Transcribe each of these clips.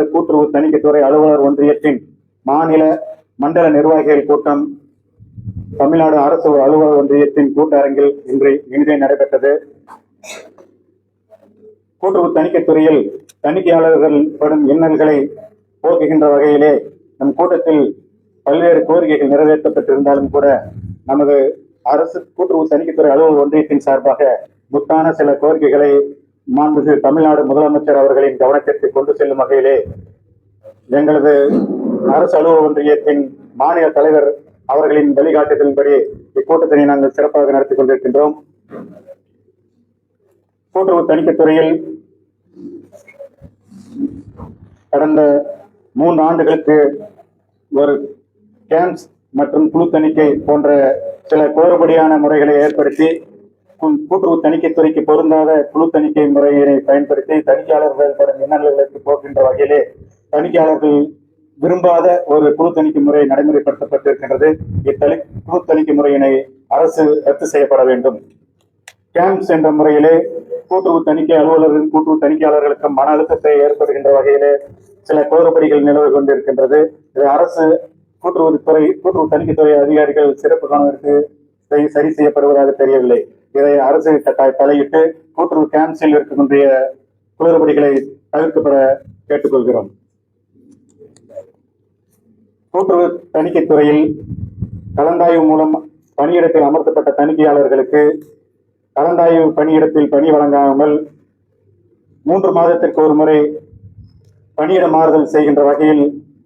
தமிழ்நாடு கூட்டுறவு தணிக்கைத்துறை அலுவலர் ஒன்றியத்தின் மாநில மண்டல நிர்வாகிகள் கூட்டம் தமிழ்நாடு அரசு அலுவலர் ஒன்றியத்தின் கூட்டரங்கில் இன்று இனிதே நடைபெற்றது. கூட்டுறவு தணிக்கைத்துறையில் தணிக்கையாளர்கள் படும் இன்னல்களை போக்குகின்ற வகையிலே நம் கூட்டத்தில் பல்வேறு கோரிக்கைகள் நிறைவேற்றப்பட்டிருந்தாலும் கூட நமது அரசு கூட்டுறவு தணிக்கைத்துறை அலுவலர் ஒன்றியத்தின் சார்பாக முத்தான சில கோரிக்கைகளை மாண்புமிகு தமிழ்நாடு முதலமைச்சர் அவர்களின் கவனத்திற்கு கொண்டு செல்லும் வகையிலே எங்களது அரசு அலுவலக ஒன்றியத்தின் மாநில தலைவர் அவர்களின் வழிகாட்டுதலின்படி இக்கூட்டத்தினை நாங்கள் சிறப்பாக நடத்தி கொண்டிருக்கின்றோம். கூட்டுறவு தணிக்கைத்துறையில் கடந்த மூன்று ஆண்டுகளுக்கு ஒரு கேம்ஸ் மற்றும் குழு தணிக்கை போன்ற சில குளறுபடியான முறைகளை ஏற்படுத்தி கூட்டுறவு தணிக்கைத்துறைக்கு பொருந்தாத குழு தணிக்கை முறையினை பயன்படுத்தி தணிக்கையாளர்கள் படும் இன்னல்களுக்கு போகின்ற வகையிலே தணிக்கையாளர்கள் விரும்பாத ஒரு குழு தணிக்கை முறை நடைமுறைப்படுத்தப்பட்டிருக்கின்றது. இத்தளி குழு தணிக்கை முறையினை அரசு ரத்து செய்யப்பட வேண்டும். கேம்ப்ஸ் என்ற முறையிலே கூட்டுறவு தணிக்கை அலுவலர்கள் கூட்டுறவு தணிக்கையாளர்களுக்கு மன அழுத்தத்தை ஏற்படுகின்ற வகையிலே சில கோரப்படிகள் நிலவு கொண்டிருக்கின்றது. இது அரசு கூட்டுறவுத்துறை கூட்டுறவு தணிக்கைத்துறை அதிகாரிகள் சிறப்பு கவனத்திற்கு சரி செய்யப்படுவதாக தெரியவில்லை. இதை அரசு கட்டாய தலையிட்டு கூட்டுறவு கேன்சல் இருக்கக்கூடிய குளறுபடிகளை தவிர்க்கப்பட கேட்டுக்கொள்கிறோம். கூட்டுறவு தணிக்கைத்துறையில் கலந்தாய்வு மூலம் பணியிடத்தில் அமர்த்தப்பட்ட தணிக்கையாளர்களுக்கு கலந்தாய்வு பணியிடத்தில் பணி வழங்காமல் மூன்று மாதத்திற்கு ஒரு முறை பணியிட மாறுதல் செய்கின்ற வகையில்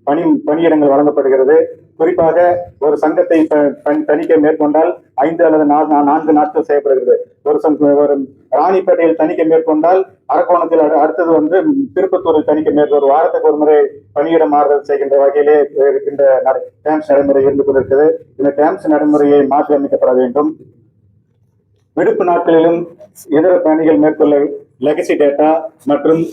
பணி பணியிடங்கள் வழங்கப்படுகிறது. குறிப்பாக ஒரு சங்கத்தை ப- பணி- தணிக்கை மேற்கொண்டால் ஐந்து அல்லது நா- நா- நான்கு நாட்கள் செய்யப்படுகிறது. ஒரு ஒரு ராணிப்பேட்டையில் தணிக்கை மேற்கொண்டால் அரக்கோணத்தில் அடு- அடுத்தது வந்து திருப்பத்தூரில் தணிக்கை மேற்கொள் ஒரு வாரத்துக்கு ஒரு முறை பணியிட மாறுதல் செய்கின்ற வகையிலே இருக்கின்ற நடை- கேம்ப்ஸ் நடைமுறை இருந்து கொண்டிருக்கிறது. இந்த கேம்ப்ஸ் நடைமுறையை மாற்றி அமைக்கப்பட வேண்டும். விடுப்பு நாட்களிலும் இதர பணிகள் மேற்கொள்ள லெகசி டேட்டா மற்றும்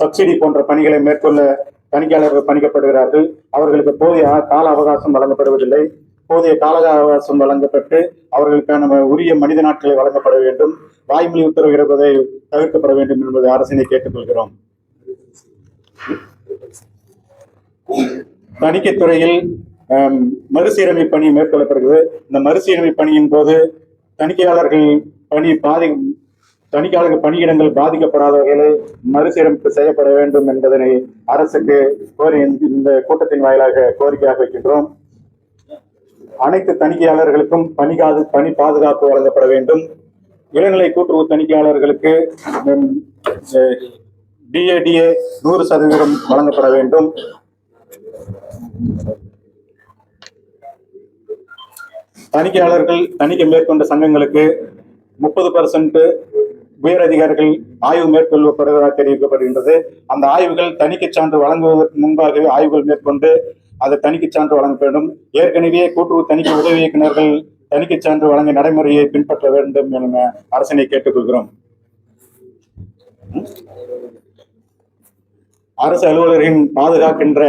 சப்சிடி போன்ற பணிகளை மேற்கொள்ள தணிக்கையாளர்கள் பணிக்கப்படுகிறார்கள். அவர்களுக்கு போதிய கால அவகாசம் வழங்கப்படுவதில்லை. போதிய கால அவகாசம் வழங்கப்பட்டு அவர்களுக்கான உரிய மனித நாட்களை வழங்கப்பட வேண்டும். வாய்மொழி உத்தரவு இருப்பதை தவிர்க்கப்பட வேண்டும் என்பது அரசினை கேட்டுக்கொள்கிறோம். தணிக்கைத்துறையில் மறுசீரமை மறுசீரமைப்பு பணி மேற்கொள்ளப்படுகிறது. இந்த மறுசீரமைப்பு பணியின் போது தணிக்கையாளர்கள் பணி பாதி தணிக்கையாளர்கள் பணியிடங்கள் பாதிக்கப்படாத வகையில் மறுசீரமைப்பு செய்யப்பட வேண்டும் என்பதனை அரசுக்கு கோரி இந்த- இந்த கூட்டத்தின் வாயிலாக கோரிக்கையாக வைக்கின்றோம். அனைத்து தணிக்கையாளர்களுக்கும் பணிகாது பணி பாதுகாப்பு வழங்கப்பட வேண்டும். இளநிலை கூட்டுறவு தணிக்கையாளர்களுக்கு டிஏடிஏ நூறு சதவீதம் வழங்கப்பட வேண்டும். தணிக்கையாளர்கள் தணிக்கை மேற்கொண்ட சங்கங்களுக்கு முப்பது பர்சன்ட் உயர் அதிகாரிகள் ஆய்வு மேற்கொள்ளப்படுவதாக தெரிவிக்கப்படுகின்றது. அந்த ஆய்வுகள் தணிக்கை சான்று வழங்குவதற்கு முன்பாகவே ஆய்வுகள் மேற்கொண்டு அது தணிக்கை சான்று வழங்க வேண்டும். ஏற்கனவே கூட்டுறவு தணிக்கை உதவி இயக்குநர்கள் தணிக்கை சான்று வழங்க நடைமுறையை பின்பற்ற வேண்டும் என அரசனை கேட்டுக்கொள்கிறோம். அரசு அலுவலரின் பாதுகாக்கின்ற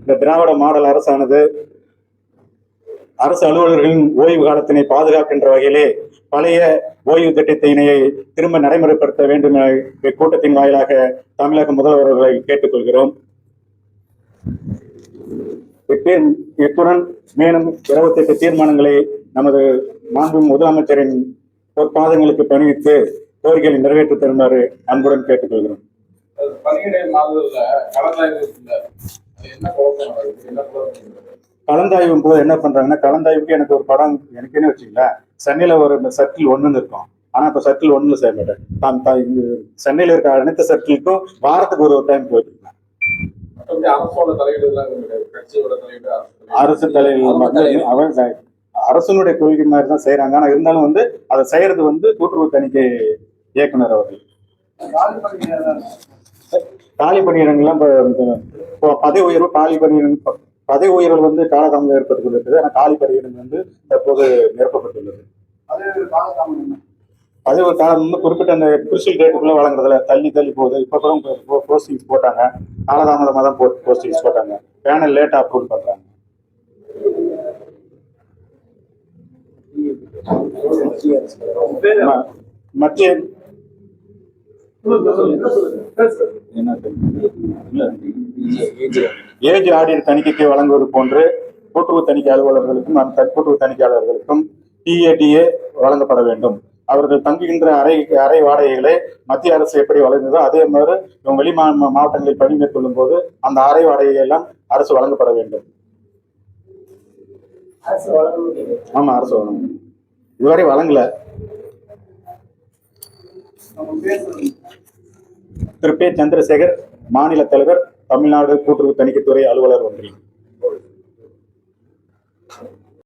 இந்த திராவிட மாடல் அரசானது அரசு அலுவலர்களின் ஓய்வு காலத்தினை பாதுகாக்கின்ற வகையிலே பழைய ஓய்வு திட்டத்தினை திரும்ப நடைமுறைப்படுத்த வேண்டும் என இக்கூட்டத்தின் வாயிலாக தமிழக முதல்வர்களை கேட்டுக்கொள்கிறோம். இத்துடன் மேலும் இருபத்தி எட்டு தீர்மானங்களை நமது மாண்பு முதலமைச்சரின் பொற்பாதங்களுக்கு பணிவித்து கோரிக்கைகளை நிறைவேற்றி தருமாறு அன்புடன் கேட்டுக்கொள்கிறோம். அது பணியிடை கலந்தாய்வு என்ன குழப்பம்? என்ன குழப்பம்? கலந்தாய்வும் போது என்ன பண்றாங்கன்னா கலந்தாய்வுக்கு எனக்கு ஒரு படம் எனக்குன்னு வச்சுங்களேன் சென்னையில ஒரு சர்க்கிள் ஒண்ணுன்னு இருக்கும். ஆனா இப்ப சர்க்கிள் ஒண்ணுல செய்ய மாட்டேன். சென்னையில இருக்க அனைத்து சர்க்கிளுக்கும் வாரத்துக்கு ஒரு டைம் போயிட்டு இருக்கேன் அரசு தலைவர் மட்டும் அவன் அரசனுடைய கொள்கை மாதிரி தான் செய்யறாங்க ஆனா இருந்தாலும் வந்து அதை செய்யறது வந்து கூட்டுறவு தணிக்கை இயக்குனர் அவர்கள். காலி பணியிடங்கள்லாம் பதவி உயர்வு காலி பணியிடம் பதவி உயர்வு வந்து காலதாமதம் கொண்டிருக்கிறது ஆனால் காலி பணியிடம் வந்து தற்போது நிரப்பப்பட்டுள்ளது. பதவி காலம் வந்து குறிப்பிட்ட அந்த குருசில் டேட்டுக்குள்ள வழங்குறதுல தள்ளி தள்ளி போகுது. இப்போ கூட போஸ்டிங்ஸ் போட்டாங்க. காலதாமதமாக தான் போட் போஸ்டிங்ஸ் போட்டாங்க. பேனல் லேட்டாக அப்ரூவ் பண்றாங்க. ம- மத்திய என்ன ஏஜ் ஆடிட் தணிக்கைக்கு வழங்குவது போன்று கூட்டுறவு தணிக்கை அலுவலர்களுக்கும் அந்த கூட்டுறவு தணிக்கையாளர்களுக்கும் டிஏடிஏ வழங்கப்பட வேண்டும். அவர்கள் தங்குகின்ற அறை அறை வாடகைகளை மத்திய அரசு எப்படி வழங்குதோ அதே மாதிரி வெளி மாவட்டங்களில் பணி மேற்கொள்ளும் போது அந்த அறை வாடகை எல்லாம் அரசு வழங்கப்பட வேண்டும். ஆமா அரசு வழங்கும். இதுவரை வழங்கல. திரு பே சந்திரசேகர் மாநில தலைவர் தமிழ்நாடு கூட்டுறவு தணிக்கைத்துறை அலுவலர் ஒன்றியம்.